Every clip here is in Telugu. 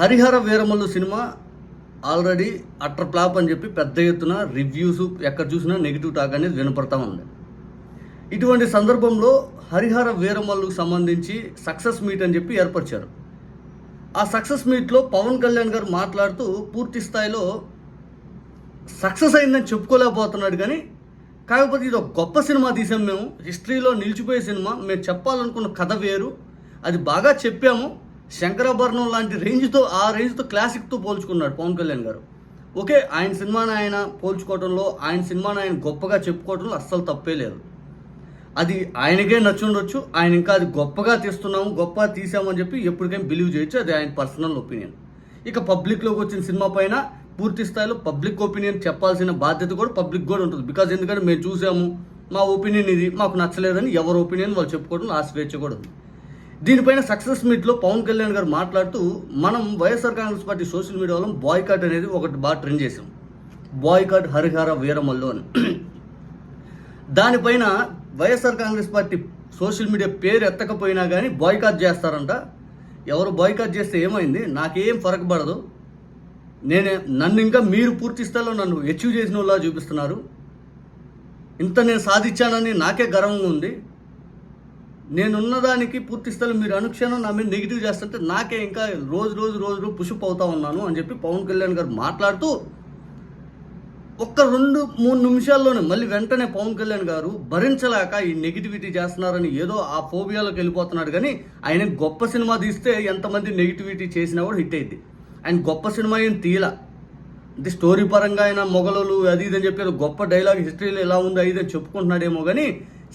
Harihara Veeramallu cinema already utter flop అని చెప్పి పెద్ద ఎత్తున రివ్యూస్ ఎక్కడ చూసినా నెగిటివ్ టాక్ అనేది వినపడతా ఉంది. ఇటువంటి సందర్భంలో హరిహర వీరమల్లుకు సంబంధించి సక్సెస్ మీట్ అని చెప్పి ఏర్పరిచారు. ఆ సక్సెస్ మీట్లో పవన్ కళ్యాణ్ గారు మాట్లాడుతూ పూర్తి స్థాయిలో సక్సెస్ అయిందని చెప్పుకోలేకపోతున్నాడు కానీ కాకపోతే ఇది ఒక గొప్ప సినిమా తీసాం మేము. హిస్టరీలో నిలిచిపోయే సినిమా. మేము చెప్పాలనుకున్న కథ వేరు. అది బాగా చెప్పాము. శంకరాభరణం లాంటి రేంజ్తో ఆ రేంజ్తో క్లాసిక్తో పోల్చుకున్నాడు పవన్ కళ్యాణ్ గారు. ఓకే ఆయన సినిమాని ఆయన పోల్చుకోవడంలో ఆయన సినిమాని ఆయన గొప్పగా చెప్పుకోవడంలో అస్సలు తప్పే లేదు. అది ఆయనకే నచ్చుండొచ్చు ఆయన ఇంకా అది గొప్పగా తీస్తున్నాము గొప్పగా తీసామని చెప్పి ఎప్పటికైనా బిలీవ్ చేయొచ్చు అది ఆయన పర్సనల్ ఒపీనియన్. ఇక పబ్లిక్లోకి వచ్చిన సినిమా పైన పూర్తి స్థాయిలో పబ్లిక్ ఒపీనియన్ చెప్పాల్సిన బాధ్యత కూడా పబ్లిక్ కూడా ఉంటుంది. బికాజ్ ఎందుకంటే మేము చూసాము మా ఒపీనియన్ ఇది మాకు నచ్చలేదని ఎవరి ఒపీనియన్ వాళ్ళు చెప్పుకోవడం ఆ స్వేచ్ఛ కూడా ఉంది. దీనిపైన సక్సెస్ మీట్లో పవన్ కళ్యాణ్ గారు మాట్లాడుతూ మనం వైఎస్ఆర్ కాంగ్రెస్ పార్టీ సోషల్ మీడియాలో బాయ్కాట్ అనేది ఒకటి బాగా ట్రెండ్ చేసాం బాయ్కాట్ హరిహర వీరమల్లు అని. దానిపైన YSR Congress party social media పేరు ఎత్తకపోయినా కానీ బాయ్కాట్ చేస్తారంట. ఎవరు బాయ్కాట్ చేస్తే ఏమైంది? నాకేం ఫరక్ పడదు నేనే నన్ను ఇంకా మీరు పూర్తి స్థాయిలో నన్ను అచీవ్ చేసిన వాళ్ళ చూపిస్తున్నారు. ఇంత నేను సాధించానని నాకే గర్వంగా ఉంది. నేనున్న దానికి పూర్తి స్థలం మీరు అనుక్షణం నా మీద నెగిటివ్ చేస్తుంటే నాకే ఇంకా రోజు రోజు రోజు రోజు పుషప్ అవుతా ఉన్నాను అని చెప్పి పవన్ కళ్యాణ్ గారు మాట్లాడుతూ ఒక్క రెండు మూడు నిమిషాల్లోనే మళ్ళీ వెంటనే పవన్ కళ్యాణ్ గారు భరించలేక ఈ నెగిటివిటీ చేస్తున్నారని ఏదో ఆ ఫోబియాలోకి వెళ్ళిపోతున్నాడు కానీ ఆయన గొప్ప సినిమా తీస్తే ఎంతమంది నెగిటివిటీ చేసినా కూడా హిట్ అయింది ఆయన గొప్ప సినిమా ఏం తీల అంటే స్టోరీ పరంగా ఆయన మొగలు అది ఇది అని చెప్పి గొప్ప డైలాగ్ హిస్టరీలో ఎలా ఉంది అది ఇది చెప్పుకుంటున్నాడేమో కానీ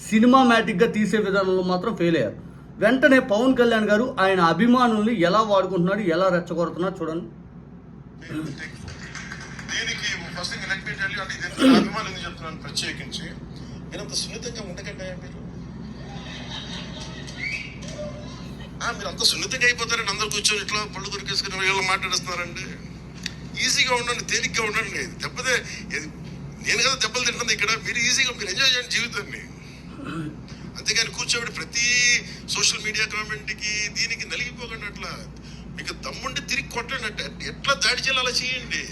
సినిమామేటిక్గా తీసే విధానంలో మాత్రం ఫెయిల్ అయ్యారు. వెంటనే పవన్ కళ్యాణ్ గారు ఆయన అభిమానుల్ని ఎలా వాడుకుంటున్నాడు ఎలా రెచ్చగొడుతున్నాడు చూడండి. దీనికి first thing let me tell you అంటే దీనికి అభిమానులు అభిమానం ఎందుకు చెప్తున్నాను ప్రత్యేకించి? నేను అంత సున్నితంగా ఉండకండి మీరు. మీరు అంత సున్నితంగా అయిపోతారండి అందరు కూర్చొని ఇట్లా పళ్ళు దొరికేసుకుని వీళ్ళు మాట్లాడేస్తున్నారండి. ఈజీగా ఉండండి తేలిగ్గా ఉండండి. దెబ్బతే నేను కదా దెబ్బలు తింటుంది ఇక్కడ మీరు ఈజీగా మీరు ఎంజాయ్ చేయండి జీవితాన్ని. అంతేగాని కూర్చోబెట్టి ప్రతి సోషల్ మీడియా కామెంట్కి దీనికి నలిగిపోకండి అట్లా. మీకు దమ్ముండి తిరిగి కొట్టండి అంటే ఎట్లా దాడి చేయాలి అలా చేయండి.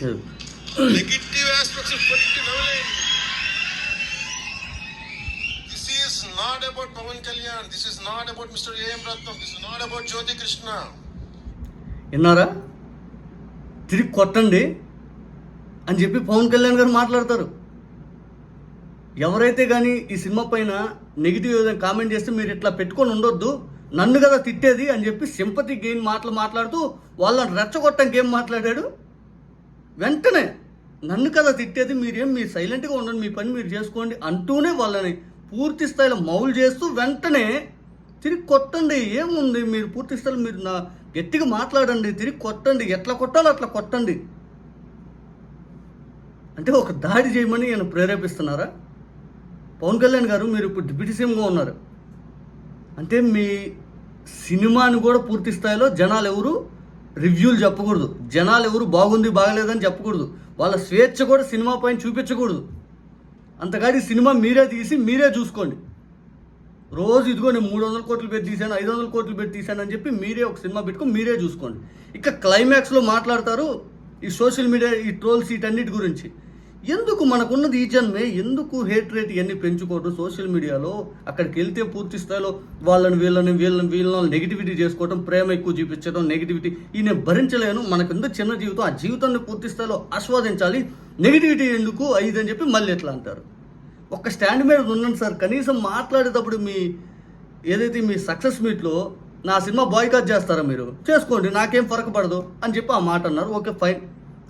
నెగిటివ్ ఆస్పెక్ట్స్ కొట్టి నవ్వలేండి this is not about Pavan Kalyan this is not about mister A M Ratnam this not about Jyothi Krishna విన్నారా? తిరిగి కొట్టండి అని చెప్పి పవన్ కళ్యాణ్ గారు మాట్లాడతారు. ఎవరైతే కానీ ఈ సినిమా పైన నెగిటివ్ ఏదైనా కామెంట్ చేస్తే మీరు ఇట్లా పెట్టుకొని ఉండొద్దు. నన్ను కదా తిట్టేది అని చెప్పి సింపతి గెయిన్ మాటలు మాట్లాడుతూ వాళ్ళని రెచ్చగొట్టడానికి ఏం మాట్లాడాడు. వెంటనే నన్ను కదా తిట్టేది మీరేం మీరు సైలెంట్గా ఉండండి మీ పని మీరు చేసుకోండి అంటూనే వాళ్ళని పూర్తి స్థాయిలో మౌలు చేస్తూ వెంటనే తిరిగి కొట్టండి ఏముంది? మీరు పూర్తి స్థాయిలో మీరు నా గట్టిగా మాట్లాడండి తిరిగి కొట్టండి ఎట్లా కొట్టాలో అట్లా కొట్టండి. అంటే ఒక దాడి చేయమని నేను ప్రేరేపిస్తున్నారా? పవన్ కళ్యాణ్ గారు మీరు ఇప్పుడు డిప్యూటీ సీఎంగా ఉన్నారు. అంటే మీ సినిమాని కూడా పూర్తి స్థాయిలో జనాలు ఎవరు రివ్యూలు చెప్పకూడదు. జనాలు ఎవరు బాగుంది బాగలేదని చెప్పకూడదు. వాళ్ళ స్వేచ్ఛ కూడా సినిమా పైన చూపించకూడదు. అంతకాడి సినిమా మీరే తీసి మీరే చూసుకోండి. రోజు ఇదిగో నేను మూడు వందల కోట్లు పెట్టి తీశాను ఐదు వందల కోట్లు పెట్టి తీశాను అని చెప్పి మీరే ఒక సినిమా పెట్టుకొని మీరే చూసుకోండి. ఇక క్లైమాక్స్లో మాట్లాడతారు ఈ సోషల్ మీడియా ఈ ట్రోల్స్ వీటన్నిటి గురించి. ఎందుకు మనకున్నది ఈ జన్మే? ఎందుకు హేట్ రేట్ ఇవన్నీ పెంచుకోవడం సోషల్ మీడియాలో అక్కడికి వెళ్తే పూర్తి స్థాయిలో వాళ్ళని వీళ్ళని వీళ్ళని వీళ్ళని నెగిటివిటీ చేసుకోవడం ప్రేమ ఎక్కువ చూపించడం నెగిటివిటీ ఈ నేను భరించలేను. మనకు చిన్న జీవితం ఆ జీవితాన్ని పూర్తి స్థాయిలో ఆస్వాదించాలి. నెగిటివిటీ ఎందుకు? ఐదు అని చెప్పి మళ్ళీ ఎట్లా అంటారు? ఒక్క స్టాండ్ మీద ఉన్నాను సార్. కనీసం మాట్లాడేటప్పుడు మీ ఏదైతే మీ సక్సెస్ మీట్లో నా సినిమా బాయ్కాట్ చేస్తారా మీరు? చేసుకోండి నాకేం ఫరక పడదు అని చెప్పి ఆ మాట అన్నారు. ఓకే ఫైన్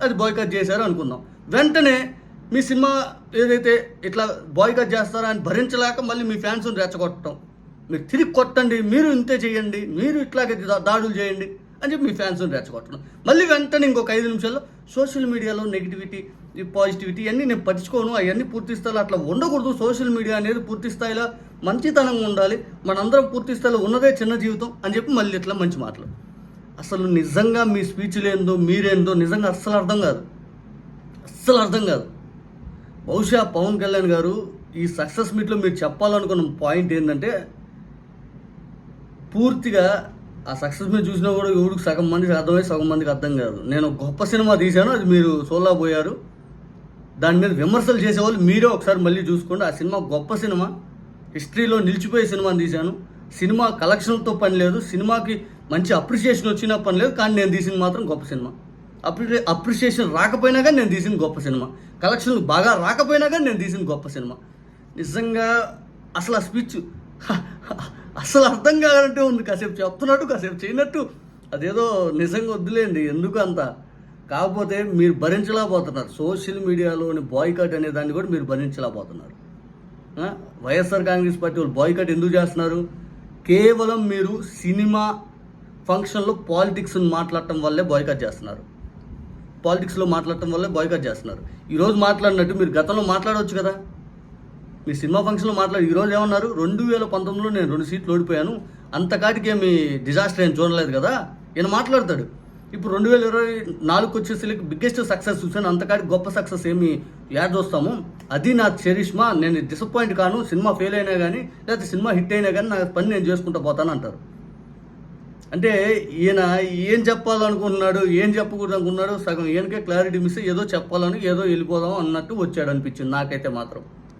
అది బాయ్కాట్ చేశారు అనుకుందాం. వెంటనే మీ సినిమా ఏదైతే ఇట్లా బాయ్గా చేస్తారా అని భరించలేక మళ్ళీ మీ ఫ్యాన్స్ని రెచ్చగొట్టడం. మీరు తిరిగి కొట్టండి మీరు ఇంతే చేయండి మీరు ఇట్లాగే దాడులు చేయండి అని చెప్పి మీ ఫ్యాన్స్ని రెచ్చగొట్టడం. మళ్ళీ వెంటనే ఇంకొక ఐదు నిమిషాల్లో సోషల్ మీడియాలో నెగిటివిటీ ఈ పాజిటివిటీ ఇవన్నీ నేను పట్టించుకోను అవన్నీ పూర్తి స్థాయిలో అట్లా ఉండకూడదు. సోషల్ మీడియా అనేది పూర్తి స్థాయిలో మంచితనంగా ఉండాలి. మనందరం పూర్తి స్థాయిలో ఉన్నదే చిన్న జీవితం అని చెప్పి మళ్ళీ ఇట్లా మంచి మాటలు. అసలు నిజంగా మీ స్పీచ్లు ఏందో మీరేందో నిజంగా అస్సలు అర్థం కాదు. అస్సలు అర్థం కాదు. బహుశా పవన్ కళ్యాణ్ గారు ఈ సక్సెస్ మీట్లో మీరు చెప్పాలనుకున్న పాయింట్ ఏంటంటే పూర్తిగా ఆ సక్సెస్ మీద చూసినా కూడా ఎవరికి సగం మందికి అర్థమై సగం మందికి అర్థం కాదు. నేను గొప్ప సినిమా తీశాను అది మీరు సోలా పోయారు. దాని మీద విమర్శలు చేసేవాళ్ళు మీరే ఒకసారి మళ్ళీ చూసుకోండి. ఆ సినిమా గొప్ప సినిమా. హిస్టరీలో నిలిచిపోయే సినిమాని తీశాను. సినిమా కలెక్షన్తో పని లేదు. సినిమాకి మంచి అప్రిషియేషన్ వచ్చినా పని లేదు. కానీ నేను తీసింది మాత్రం గొప్ప సినిమా. అప్రి అప్రిషియేషన్ రాకపోయినా కానీ నేను తీసిన గొప్ప సినిమా. కలెక్షన్లు బాగా రాకపోయినా కానీ నేను తీసిన గొప్ప సినిమా. నిజంగా అసలు ఆ స్పీచ్ అసలు అర్థం కావాలంటే ఉంది. కాసేపు చెప్తున్నట్టు కాసేపు చేయనట్టు. అదేదో నిజంగా వద్దులేండి. ఎందుకు అంత? కాకపోతే మీరు భరించలేకపోతున్నారు. సోషల్ మీడియాలోని బాయ్కట్ అనే దాన్ని కూడా మీరు భరించలేకపోతున్నారు. వైఎస్ఆర్ కాంగ్రెస్ పార్టీ వాళ్ళు బాయ్కట్ ఎందుకు చేస్తున్నారు? కేవలం మీరు సినిమా ఫంక్షన్లో పాలిటిక్స్ని మాట్లాడటం వల్లే బాయ్కట్ చేస్తున్నారు. పాలిటిక్స్లో మాట్లాడటం వల్లే బాయ్కట్ చేస్తున్నారు. ఈరోజు మాట్లాడినట్టు మీరు గతంలో మాట్లాడవచ్చు కదా. మీ సినిమా ఫంక్షన్లో మాట్లాడి ఈరోజు ఏమన్నారు? రెండు వేల పంతొమ్మిదిలో నేను రెండు సీట్లు ఓడిపోయాను. అంతకాటికి ఏమి డిజాస్టర్ ఏం చూడలేదు కదా. ఈయన మాట్లాడతాడు. ఇప్పుడు రెండు వేల ఇరవై నాలుగుకి వచ్చేసరికి బిగ్గెస్ట్ సక్సెస్ చూసాను అంతకాడికి గొప్ప సక్సెస్ ఏమి యాడ్ చూస్తాము. అది నా చరిష్మా. నేను డిసప్పాయింట్ కాను. సినిమా ఫెయిల్ అయినా కానీ లేకపోతే సినిమా హిట్ అయినా కానీ నా పని నేను చేసుకుంటా పోతాను అంటారు. అంటే ఈయన ఏం చెప్పాలనుకుంటున్నాడు ఏం చెప్పకూడదు అనుకున్నాడు సగం ఈయనకే క్లారిటీ మిస్ ఏదో చెప్పాలని ఏదో వెళ్ళిపోదాం అన్నట్టు వచ్చాడు అనిపించింది నాకైతే మాత్రం.